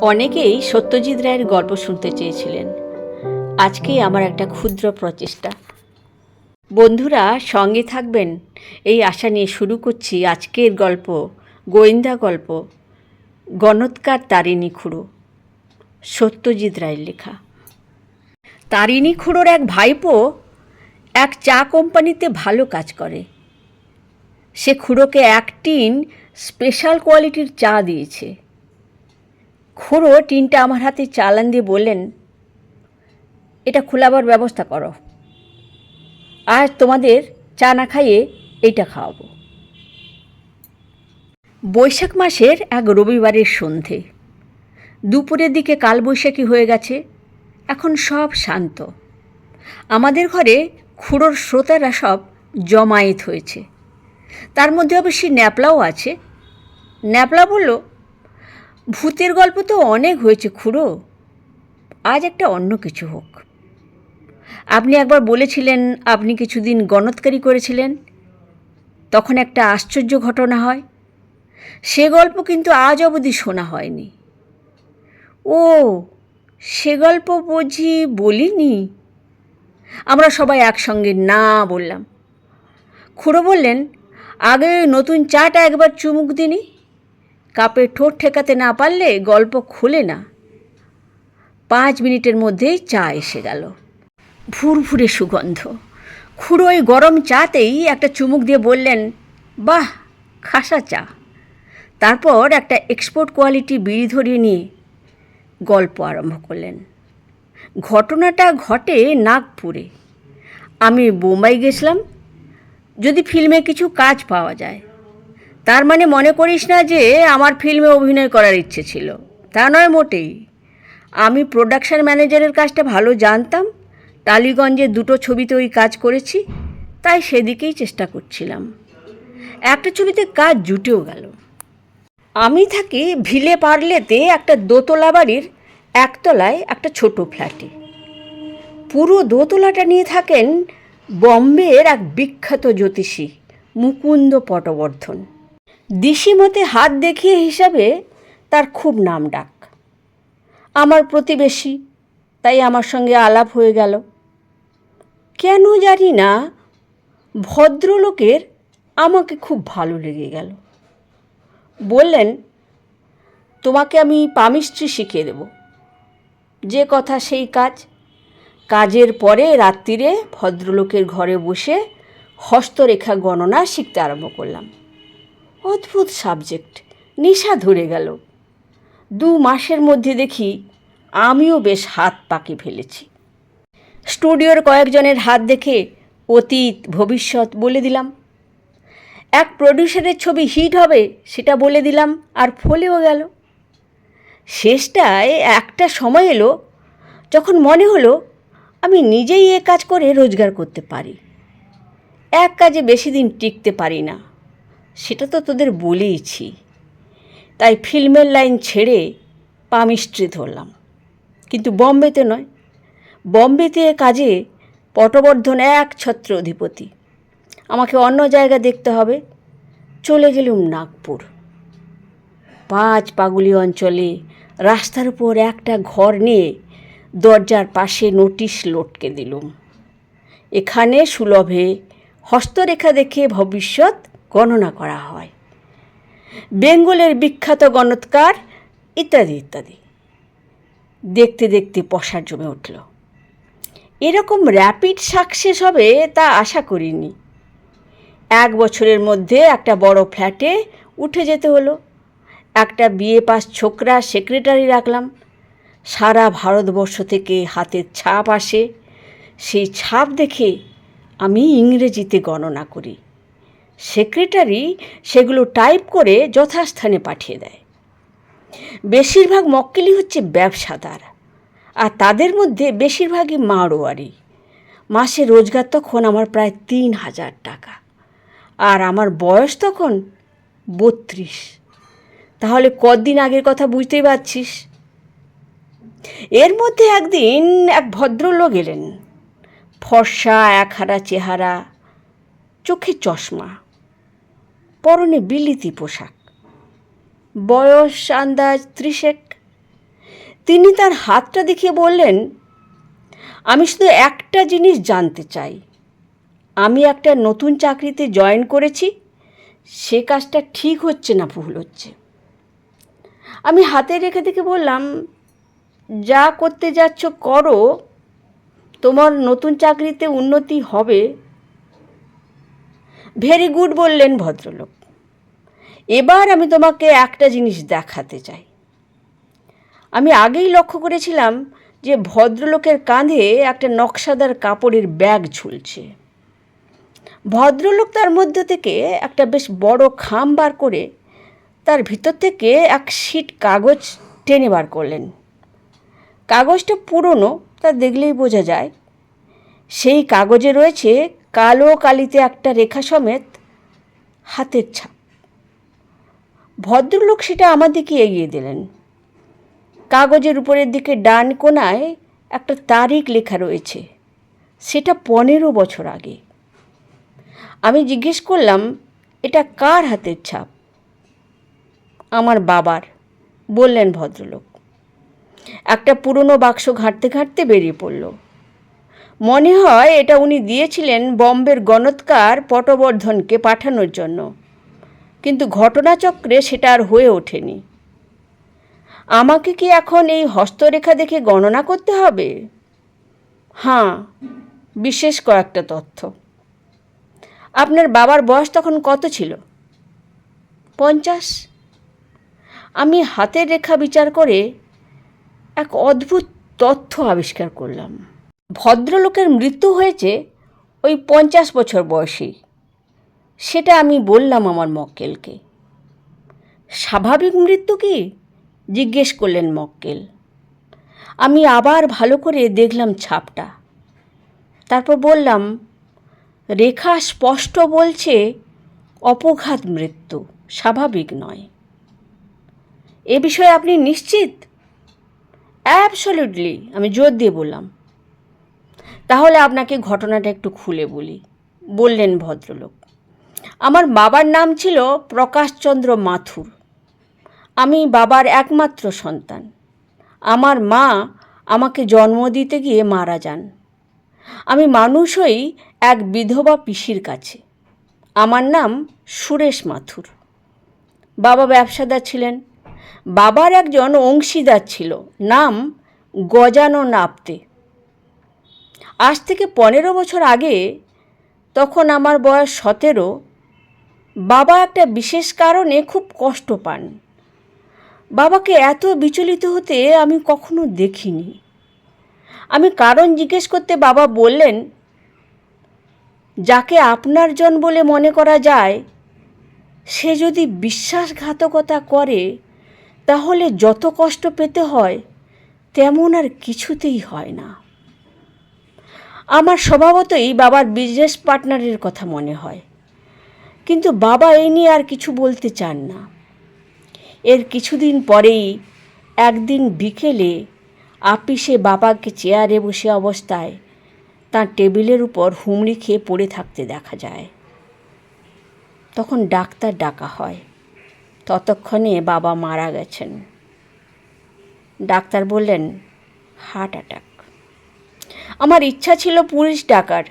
অনেকেই সত্যজিৎ রায়ের গল্প শুনতে চেয়েছিলেন। আজকেই আমার একটা ক্ষুদ্র প্রচেষ্টা। বন্ধুরা, সঙ্গে থাকবেন। এই আশা নিয়ে শুরু করছি আজকের গল্প, গোয়েন্দা গল্প, গণৎকার তারিণী খুড়ো, সত্যজিৎ রায়ের লেখা। তারিণী খুড়োর এক ভাইপো এক চা কোম্পানিতে ভালো কাজ করে। সে খুড়োকে এক টিন স্পেশাল কোয়ালিটির চা দিয়েছে। খুড়ো টিনটা আমার হাতে চালান দিয়ে বললেন, এটা খোলাবার ব্যবস্থা করো। আর তোমাদের চা না খাইয়ে এইটা খাওয়াবো। বৈশাখ মাসের এক রবিবারের সন্ধে। দুপুরের দিকে কালবৈশাখী হয়ে গেছে, এখন সব শান্ত। আমাদের ঘরে খুড়োর শ্রোতারা সব জমায়েত হয়েছে। তার মধ্যে অবশ্যই ন্যাপলাও আছে। ন্যাপলা বলল ভূতের গল্প তো অনেক হয়েছে খুড়ো। আজ একটা অন্য কিছু হোক। আপনি একবার বলেছিলেন আপনি কিছুদিন গণৎকারী করেছিলেন। তখন একটা আশ্চর্য ঘটনা হয়। সে গল্প কিন্তু আজ অবধি শোনা হয়নি। ও, সে গল্প বুঝি বলিনি? আমরা সবাই একসঙ্গে না বললাম। খুড়ো বললেন, আগে নতুন চাটা একবার চুমুক দিনি। কাপে ঠোঁট ঠেকাতে না পারলে গল্প খুলে না। পাঁচ মিনিটের মধ্যেই চা এসে গেল। ভুরভুরে সুগন্ধ। খুড়ো ওই গরম চাতেই একটা চুমুক দিয়ে বললেন, বাহ, খাসা চা। তারপর একটা এক্সপোর্ট কোয়ালিটি বিড়ি ধরিয়ে নিয়ে গল্প আরম্ভ করলেন। ঘটনাটা ঘটে নাগপুরে। আমি বোম্বাই গেছিলাম। যদি ফিল্মে কিছু কাজ পাওয়া যায় তার মানে মনে করিস না যে আমার ফিল্মে অভিনয় করার ইচ্ছে ছিল। তা নয় মোটেই। আমি প্রোডাকশন ম্যানেজারের কাজটা ভালো জানতাম। টালিগঞ্জে দুটো ছবিতে ওই কাজ করেছি, তাই সেদিকেই চেষ্টা করছিলাম। একটা ছবিতে কাজ জুটেও গেল। আমি থাকি ভিলে পারলেতে একটা দোতলা বাড়ির একতলায় একটা ছোট ফ্ল্যাটে। পুরো দোতলাটা নিয়ে থাকেন বম্বের এক বিখ্যাত জ্যোতিষী মুকুন্দ পটবর্ধন। দিশিমতে হাত দেখিয়ে হিসাবে তার খুব নাম ডাক। আমার প্রতিবেশী, তাই আমার সঙ্গে আলাপ হয়ে গেল। কেন জানি না, ভদ্রলোকের আমাকে খুব ভালো লেগে গেল। বললেন, তোমাকে আমি পামিস্ট্রি শিখিয়ে দেব। যে কথা সেই কাজ। কাজের পরে রাত্রিরে ভদ্রলোকের ঘরে বসে হস্তরেখা গণনা শিখতে আরম্ভ করলাম। অদ্ভুত সাবজেক্ট। নেশা ধরে গেল। দু মাসের মধ্যে দেখি আমিও বেশ হাত পাকে ফেলেছি। স্টুডিওর কয়েকজনের হাত দেখে অতীত, ভবিষ্যৎ বলে দিলাম। এক প্রডিউসারের ছবি হিট হবে, সেটা বলে দিলাম, আর ফলেও গেল। শেষটায় একটা সময় এলো, যখন মনে হলো আমি নিজেই এ কাজ করে রোজগার করতে পারি। এক কাজে বেশি দিন টিকতে পারি না। সেটা তো তোদের বলেইছি। তাই ফিল্মের লাইন ছেড়ে পামিস্ট্রি ধরলাম। কিন্তু বম্বেতে নয়। বম্বেতে কাজে পটবর্ধন এক ছত্র অধিপতি। আমাকে অন্য জায়গা দেখতে হবে। চলে গেলুম নাগপুর। পাঁচ পাগুলি অঞ্চলে রাস্তার উপর একটা ঘর নিয়ে দরজার পাশে নোটিশ লটকে দিলুম। এখানে সুলভে হস্তরেখা দেখে ভবিষ্যৎ গণনা করা হয়। বেঙ্গলের বিখ্যাত গণৎকার ইত্যাদি ইত্যাদি। দেখতে দেখতে পশার জমে উঠল। এরকম র্যাপিড সাকসেস হবে তা আশা করিনি। এক বছরের মধ্যে একটা বড় ফ্ল্যাটে উঠে যেতে হলো। একটা বিয়ে পাস ছোকরা সেক্রেটারি রাখলাম। সারা ভারতবর্ষ থেকে হাতের ছাপ আসে। সেই ছাপ দেখে আমি ইংরেজিতে গণনা করি। সেক্রেটারি সেগুলো টাইপ করে যথাস্থানে পাঠিয়ে দেয়। বেশিরভাগ মক্কেলি হচ্ছে ব্যবসাদার, আর তাদের মধ্যে বেশিরভাগই মারোয়ারি মাসে রোজগার তখন আমার প্রায় তিন হাজার টাকা, আর আমার বয়স তখন বত্রিশ। তাহলে কদিন আগের কথা বুঝতেই পারছিস? এর মধ্যে একদিন এক ভদ্রলোক এলেন, ফর্সা, একহারা চেহারা, চোখে চশমা। পরনে বিলিতি পোশাক। বয়স, আন্দাজ, ত্রিশেক। তিনি তার হাতটা দেখিয়ে বললেন, আমি শুধু একটা জিনিস জানতে চাই। আমি একটা নতুন চাকরিতে জয়েন করেছি, সে কাজটা ঠিক হচ্ছে না, ভুল হচ্ছে। আমি হাতে রেখে দেখে বললাম, যা করতে যাচ্ছ করো, তোমার নতুন চাকরিতে উন্নতি হবে ভেরি গুড বললেন ভদ্রলোক। এবার আমি তোমাকে একটা জিনিস দেখাতে চাই। আমি আগেই লক্ষ্য করেছিলাম যে ভদ্রলোকের কাঁধে একটা নকশাদার কাপড়ের ব্যাগ ঝুলছে। ভদ্রলোক তার মধ্যে থেকে একটা বেশ বড় খাম বার করে তার ভিতর থেকে এক শিট কাগজ টেনে বার করলেন। কাগজটা পুরনো, তা দেখলেই বোঝা যায়। সেই কাগজে রয়েছে কালো কালিতে একটা রেখা সমেত হাতের ছাপ। ভদ্রলোক সেটা আমার দিকে এগিয়ে দিলেন। কাগজের উপরের দিকে ডান কোনায় একটা তারিখ লেখা রয়েছে, সেটা পনেরো বছর আগে। আমি জিজ্ঞেস করলাম, এটা কার হাতের ছাপ? আমার বাবার, বললেন ভদ্রলোক। একটা পুরনো বাক্স ঘাঁটতে ঘাঁটতে বেরিয়ে পড়ল। মনে হয় এটা উনি দিয়েছিলেন বম্বের গণৎকার পটবর্ধনকে পাঠানোর জন্য। কিন্তু ঘটনাচক্রে সেটা আর হয়ে ওঠেনি। আমাকে কি এখন এই হস্তরেখা দেখে গণনা করতে হবে? হ্যাঁ বিশেষ কয়েকটা তথ্য। আপনার বাবার বয়স তখন কত ছিল? পঞ্চাশ? আমি হাতের রেখা বিচার করে এক অদ্ভুত তথ্য আবিষ্কার করলাম। ভদ্রলোকের মৃত্যু হয়েছে ওই পঞ্চাশ বছর বয়সী সেটা আমি বললাম আমার মক্কেলকে। স্বাভাবিক মৃত্যু কি? জিজ্ঞেস করলেন মক্কেল। আমি আবার ভালো করে দেখলাম ছাপটা। তারপর বললাম, রেখা স্পষ্ট বলছে অপঘাত মৃত্যু, স্বাভাবিক নয়। এ বিষয়ে আপনি নিশ্চিত? অ্যাবসলিউটলি, আমি জোর দিয়ে বললাম। তাহলে আপনাকে ঘটনাটা একটু খুলে বলি, বললেন ভদ্রলোক। আমার বাবার নাম ছিল প্রকাশচন্দ্র মাথুর। আমি বাবার একমাত্র সন্তান। আমার মা আমাকে জন্ম দিতে গিয়ে মারা যান। আমি মানুষ হই এক বিধবা পিসির কাছে। আমার নাম সুরেশ মাথুর। বাবা ব্যবসাদার ছিলেন। বাবার একজন অংশীদার ছিল, নাম গজানন আপতে। আজ থেকে পনেরো বছর আগে, তখন আমার বয়স সতেরো বাবা একটা বিশেষ কারণে খুব কষ্ট পান। বাবাকে এত বিচলিত হতে আমি কখনো দেখিনি। আমি কারণ জিজ্ঞেস করতে বাবা বললেন, যাকে আপনার জন বলে মনে করা যায়, সে যদি বিশ্বাসঘাতকতা করে, তাহলে যত কষ্ট পেতে হয়, তেমন আর কিছুতেই হয় না। আমার স্বভাবতই বাবার বিজনেস পার্টনারের কথা মনে হয়। কিন্তু বাবা এই নিয়ে আর কিছু বলতে চান না। এর কিছুদিন পরেই একদিন বিকেলে আপিসে বাবাকে চেয়ারে বসে অবস্থায় তার টেবিলের উপর হুমড়ি খেয়ে পড়ে থাকতে দেখা যায়। তখন ডাক্তার ডাকা হয়। ততক্ষণে বাবা মারা গেছেন। ডাক্তার বললেন হার্ট অ্যাটাক আমার ইচ্ছা ছিল পুলিশ ডাকার,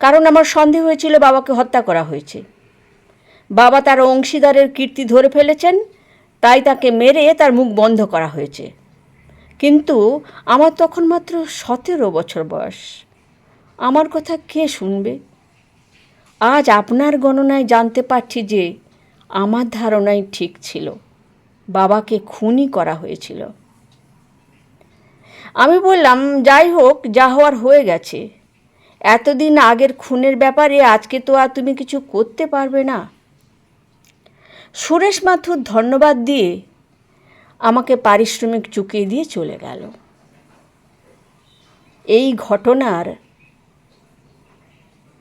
কারণ আমার সন্দেহ হয়েছিল বাবাকে হত্যা করা হয়েছে। বাবা তার অংশীদারের কীর্তি ধরে ফেলেছেন, তাই তাকে মেরে তার মুখ বন্ধ করা হয়েছে। কিন্তু আমার তখন মাত্র সতেরো বছর বয়স। আমার কথা কে শুনবে? আজ আপনার গণনায় জানতে পারছি যে আমার ধারণাই ঠিক ছিল। বাবাকে খুনই করা হয়েছিল। আমি বললাম, যাই হোক, যা হওয়ার হয়ে গেছে। এতদিন আগের খুনের ব্যাপারে আজকে তো আর তুমি কিছু করতে পারবে না। সুরেশ মাথুর ধন্যবাদ দিয়ে আমাকে পারিশ্রমিক চুকিয়ে দিয়ে চলে গেল। এই ঘটনার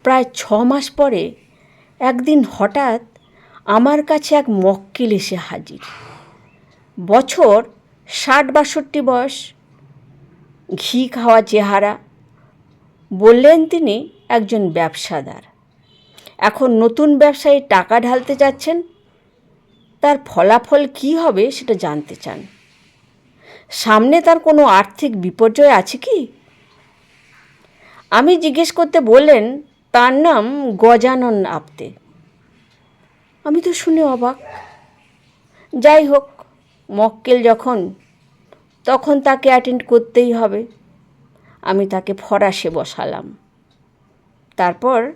প্রায় ছ মাস পরে একদিন হঠাৎ আমার কাছে এক মক্কেল এসে হাজির। বছর ষাট বাষট্টি বয়স, ঘি খাওয়া চেহারা, বললেন তিনি একজন ব্যবসাদার। এখন নতুন ব্যবসায়ী টাকা ঢালতে যাচ্ছেন ফলাফল কী হবে সেটা জানতে চান। সামনে তার কোনো আর্থিক বিপর্যয় আছে কি? আমি জিজ্ঞেস করতে বললেন, তার নাম গজানন আপতে। আমি তো শুনে অবাক। যাই হোক, মক্কেল যখন, তখন তাকে অ্যাটেন্ড করতেই হবে। আমি তাকে ফরাসে বসালাম। তারপর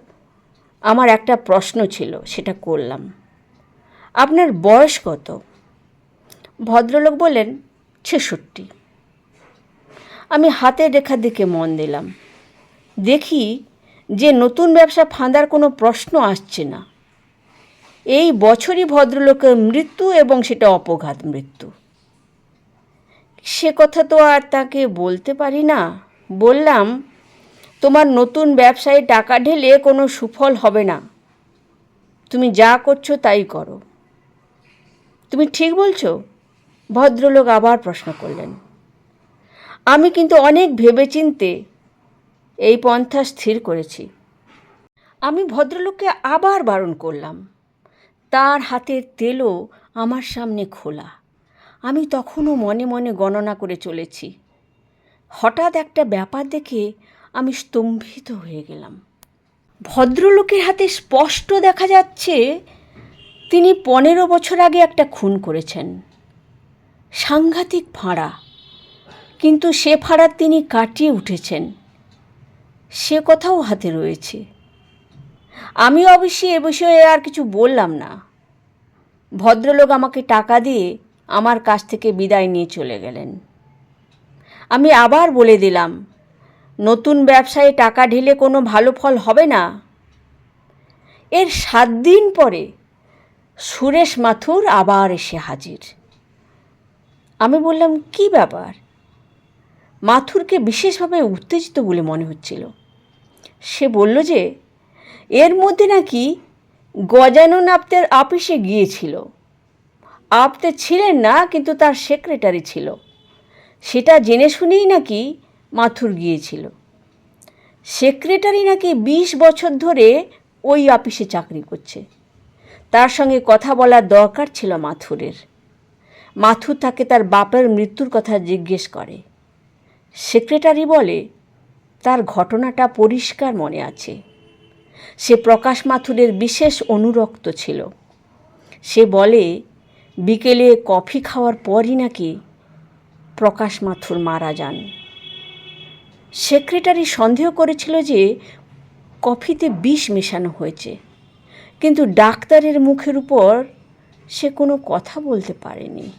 আমার একটা প্রশ্ন ছিল, সেটা করলাম। আপনার বয়স কত? ভদ্রলোক বললেন, ছেষট্টি। আমি হাতের রেখার দিকে মন দিলাম। দেখি যে নতুন ব্যবসা ফাঁদার কোনো প্রশ্ন আসছে না। এই বছরই ভদ্রলোকের মৃত্যু এবং সেটা অপঘাত মৃত্যু। সে কথা তো আর তাকে বলতে পারি না। বললাম, তোমার নতুন ব্যবসায় টাকা ঢেলে কোনো সুফল হবে না। তুমি যা করছ তাই করো। তুমি ঠিক বলছো। ভদ্রলোক আবার প্রশ্ন করলেন। আমি কিন্তু অনেক ভেবেচিন্তে এই পন্থা স্থির করেছি। আমি ভদ্রলোককে আবার বারণ করলাম। তার হাতের তেলও আমার সামনে খোলা। আমি তখনও মনে মনে গণনা করে চলেছি। হঠাৎ একটা ব্যাপার দেখে আমি স্তম্ভিত হয়ে গেলাম। ভদ্রলোকের হাতে স্পষ্ট দেখা যাচ্ছে তিনি পনেরো বছর আগে একটা খুন করেছেন। সাংঘাতিক ফাঁড়া কিন্তু সে ফাঁড়া তিনি কাটিয়ে উঠেছেন। সে কথাও হাতে রয়েছে। আমি অবশ্যই এ বিষয়ে আর কিছু বললাম না। ভদ্রলোক আমাকে টাকা দিয়ে আমার কাছ থেকে বিদায় নিয়ে চলে গেলেন। আমি আবার বলে দিলাম, নতুন ব্যবসায় টাকা ঢেলে কোনো ভালো ফল হবে না। এর সাত দিন পরে সুরেশ মাথুর আবার এসে হাজির। আমি বললাম, কি ব্যাপার? মাথুরকে বিশেষভাবে উত্তেজিত বলে মনে হচ্ছিল। সে বলল যে, এর মধ্যে নাকি গজানন আপ্তের আপিসে গিয়েছিল। আপতে ছিলেন না, কিন্তু তার সেক্রেটারি ছিল। সেটা জেনে শুনেই নাকি মাথুর গিয়েছিল। সেক্রেটারি নাকি বিশ বছর ধরে ওই অফিসে চাকরি করছে। তার সঙ্গে কথা বলার দরকার ছিল মাথুরের। মাথুর তাকে তার বাপের মৃত্যুর কথা জিজ্ঞেস করে। সেক্রেটারি বলে, তার ঘটনাটা পরিষ্কার মনে আছে। সে প্রকাশ মাথুরের বিশেষ অনুরক্ত ছিল। সে বলে, বিকেলে কফি খাওয়ার পরই নাকি প্রকাশ মাথুর মারা যান। সেক্রেটারি সন্দেহ করেছিল যে কফিতে বিষ মেশানো হয়েছে। কিন্তু ডাক্তারের মুখের উপর সে কোনো কথা বলতে পারেনি।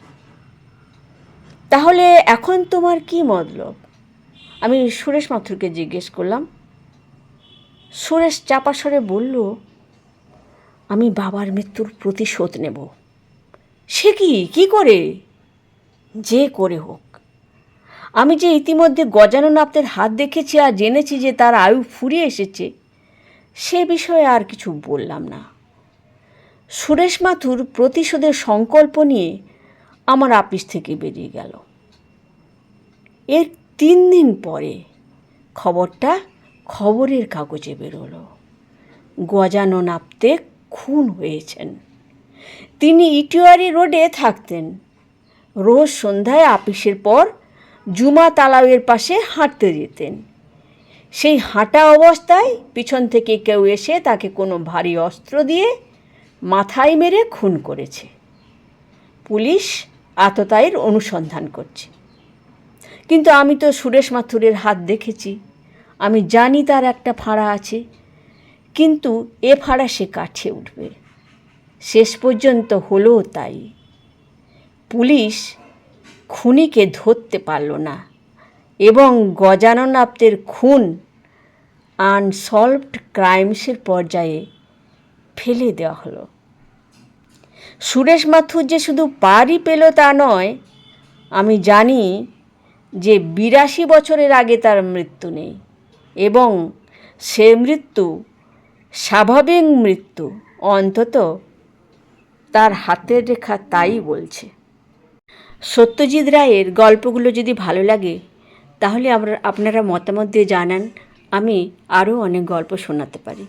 তাহলে এখন তোমার কি মতলব? আমি সুরেশ মাথুরকে জিজ্ঞেস করলাম। সুরেশ চাপা স্বরে বলল, আমি বাবার মৃত্যুর প্রতিশোধ নেব। সে কি? কী করে? যে করে হোক। আমি যে ইতিমধ্যে গজানন আপনার হাত দেখেছি আর জেনেছি যে তার আয়ু ফুরিয়ে এসেছে, সে বিষয়ে আর কিছু বললাম না। সুরেশ মাথুর প্রতিশোধের সংকল্প নিয়ে আমার আপিস থেকে বেরিয়ে গেল। এর তিন দিন পরে খবরটা খবরের কাগজে বেরোলো। গজানন আপতে খুন হয়েছেন। তিনি ইটিওয়ারি রোডে থাকতেন। রোজ সন্ধ্যায় আপিসের পর জুমা তালাবের পাশে হাঁটতে যেতেন। সেই হাঁটা অবস্থায় পিছন থেকে কেউ এসে তাকে কোনো ভারী অস্ত্র দিয়ে মাথায় মেরে খুন করেছে। পুলিশ আততায়ীর অনুসন্ধান করছে। কিন্তু আমি তো সুরেশ মাথুরের হাত দেখেছি। আমি জানি তার একটা ফাঁড়া আছে। কিন্তু এ ফাঁড়া সে কাছে উঠবে। শেষ পর্যন্ত হলো তাই। পুলিশ খুনিকে ধরতে পারল না এবং গজানন আপ্তের খুন আনসলভড ক্রাইমসের পর্যায়ে ফেলে দেওয়া হলো। সুরেশ মাথুর যে শুধু পারই পেল তা নয়, আমি জানি যে বিরাশি বছরের আগে তার মৃত্যু নেই এবং সে মৃত্যু স্বাভাবিক মৃত্যু, অন্তত তার হাতের রেখা তাই বলছে। সত্যজিৎ রায়ের গল্পগুলো যদি ভালো লাগে, তাহলে আমরা, আপনারা মতামত দিয়ে জানান, আমি আরও অনেক গল্প শোনাতে পারি।